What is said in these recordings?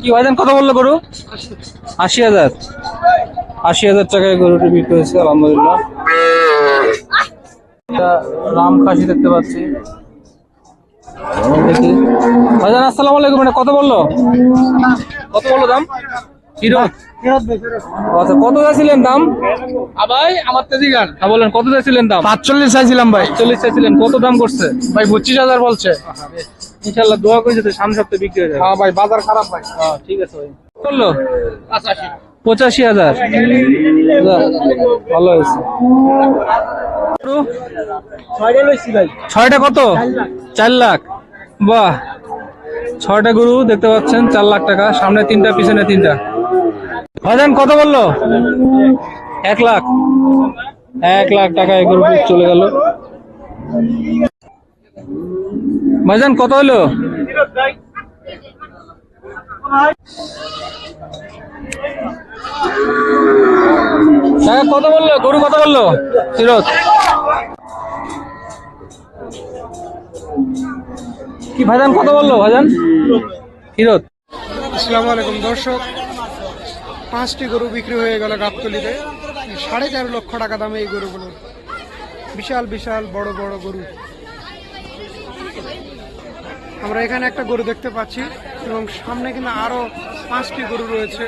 কি ভাইজান কত বলল গরু? আশি হাজার। আশি হাজার টাকায় গরুটি বিক্রি হয়েছে আলহামদুলিল্লাহ। রাম খাসি দেখতে পাচ্ছি। দেখি। ভাইজান আসসালামু আলাইকুম এটা কত বলল? কত বলল দাম? আচ্ছা কত চাইছিলেন দাম? ভাই আমার তেজি গান। হ্যাঁ বলেন কত চাইছিলেন দাম? পাঁচচল্লিশ চাইছিলাম ভাই। চল্লিশ চাইছিলেন কত দাম করছে? ভাই পঁচিশ হাজার বলছে। ইনশাল্লাহ দোয়া করে যাতে সামনে সপ্তাহে বিক্রি হয়ে যাবে হ্যাঁ ভাই বাজার খারাপ ভাই। হ্যাঁ, ঠিক আছে ভাই। বলল পঁচাশি। পঁচাশি হাজার। ভালো হয়েছে। ছয়টা কত? চার লাখ। বাহ। ছয়টা গরু দেখতে পাচ্ছেন চার লাখ টাকা। সামনে তিনটা পিছনে তিনটা। ভাইজান কত বলল? এক লাখ। এক লাখ টাকা এই গরু চলে গেল। ভাইজান, কত হলো টাকা কত বলল? গরু কত বলল? ফিরত কি ভাইজান, কত বলল ভাইজান? ফিরত আসসালামু আলাইকুম, দর্শক। পাঁচটি গরু বিক্রি হয়ে গেল গাবতলিতে। সাড়ে চার লক্ষ টাকা দামে এই গরুগুলো। বিশাল বিশাল, বড় বড় গরু। আমরা এখানে একটা গরু দেখতে পাচ্ছি এবং সামনে কিন্তু আরও পাঁচটি গরু রয়েছে।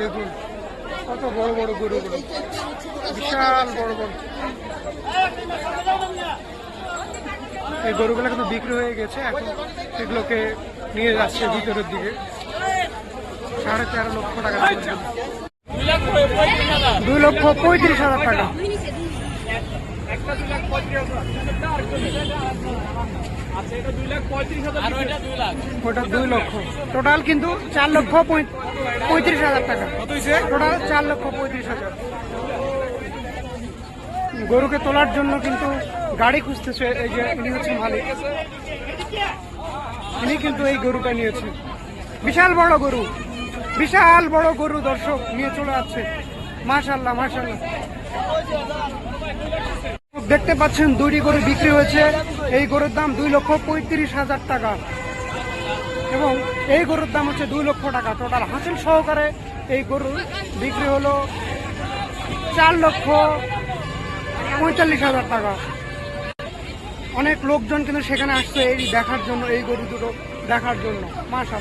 দেখুন, কত বড় বড় গরুগুলো বিশাল বড় বড়। এই গরুগুলো কিন্তু বিক্রি হয়ে গেছে, এখন এগুলোকে নিয়ে যাচ্ছে ভিতরের দিকে। সাড়ে তেরো লক্ষ টাকা। দুই লক্ষ পঁয়ত্রিশ হাজার টাকা। ওটা দুই লক্ষ। টোটাল কিন্তু চার লক্ষ পঁয়- পঁয়ত্রিশ হাজার টাকা। টোটাল চার লক্ষ পঁয়ত্রিশ হাজার। গরুকে তোলার জন্য কিন্তু গাড়ি খুঁজতেছে এই যে ইনি হচ্ছেন মালিক। ইনি কিন্তু এই গরুটা নিয়েছে বিশাল বড় গরু। বিশাল বড় গরু দর্শক নিয়ে চলে যাচ্ছে মাশাল্লাহ মাশাল্লাহ দেখতে পাচ্ছেন দুইটি গরু বিক্রি হয়েছে। এই গরুর দাম দুই লক্ষ পঁয়ত্রিশ হাজার টাকা। এবং এই গরুর দাম হচ্ছে দুই লক্ষ টাকা। টোটাল হাসিল সহকারে এই গরু বিক্রি হলো চার লক্ষ পঁয়তাল্লিশ হাজার টাকা। অনেক লোকজন কিন্তু সেখানে আসছে এই দেখার জন্য, এই গরু দুটো দেখার জন্য। মাশাল